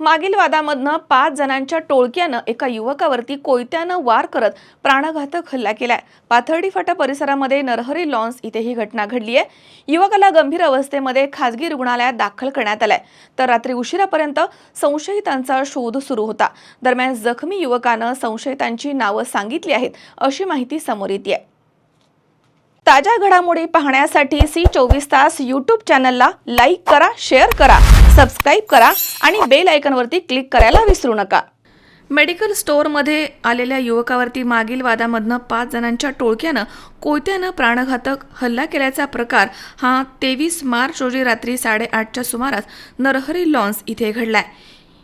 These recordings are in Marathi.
मागील वादामधनं पाच जणांच्या टोळक्यानं एका युवकावरती कोयत्यानं वार करत प्राणघातक हल्ला केलाय. पाथर्डी फाटा परिसरामध्ये नरहरी लॉन्स इथे ही घटना घडली आहे. युवकाला गंभीर अवस्थेमध्ये खासगी रुग्णालयात दाखल करण्यात आलाय. तर रात्री उशिरापर्यंत संशयितांचा शोध सुरू होता. दरम्यान जखमी युवकानं संशयितांची नावं सांगितली आहेत अशी माहिती समोर येते ताज्या घडामोडी पाहण्यासाठी सी चोवीस तास यूट्यूब चॅनलला लाईक करा शेअर करा सबस्क्राईब करा आणि बेल आयकनवरती क्लिक करायला विसरू नका. मेडिकल स्टोअरमध्ये आलेल्या युवकावरती मागील वादामधनं पाच जणांच्या टोळक्यानं कोयत्यानं प्राणघातक हल्ला केल्याचा प्रकार हा तेवीस मार्च रोजी रात्री साडेआठच्या सुमारास नरहरी लॉन्स इथे घडलाय.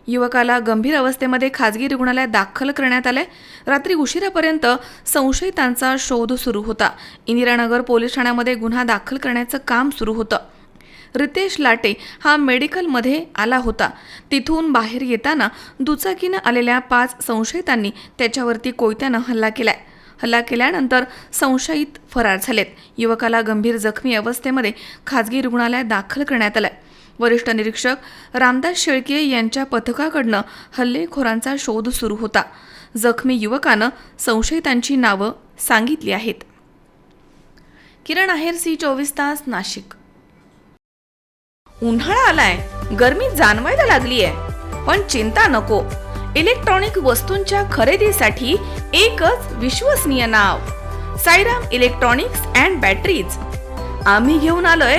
युवकाला गंभीर अवस्थेमध्ये खाजगी रुग्णालयात दाखल करण्यात आलंय. रात्री उशिरापर्यंत संशयितांचा शोध सुरू होता. इंदिरानगर पोलीस ठाण्यामध्ये गुन्हा दाखल करण्याचं काम सुरू होतं. रितेश लाटे हा मेडिकलमध्ये आला होता. तिथून बाहेर येताना दुचाकीनं आलेल्या पाच संशयितांनी त्याच्यावरती कोयत्यानं हल्ला केलाय. हल्ला केल्यानंतर संशयित फरार झालेत. युवकाला गंभीर जखमी अवस्थेमध्ये खाजगी रुग्णालयात दाखल करण्यात आलंय. वरिष्ठ निरीक्षक रामदास शेळके यांच्या पथकाकडनं हल्लेखोरांचा शोध सुरू होता. जखमी युवकानं संशयितांची नावं सांगितली आहेत. किरण आहेर सी चोवीस तास नाशिक. उन्हाळा आलाय. गर्मी जाणवायला लागली आहे पण चिंता नको. इलेक्ट्रॉनिक वस्तूंच्या खरेदीसाठी एकच विश्वसनीय नाव. Sairam electronics and batteries. आम्ही घेऊन आलोय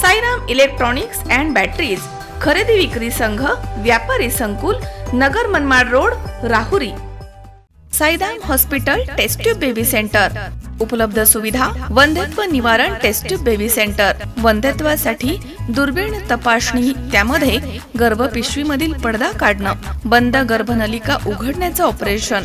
Sairam electronics and batteries खरेदी विक्री संघ व्यापारी संकुल Nagar Manmad road Rahuri. Saidam hospital test tube baby centre. उपलब्ध सुविधा वंध्यत्व निवारण टेस्ट्यूब बेबी सेंटर. वंध्यत्वासाठी दुर्बीण तपासणी त्यामध्ये गर्भपिशवीमधील पडदा काढणं बंद गर्भनलिका उघडण्याचं ऑपरेशन.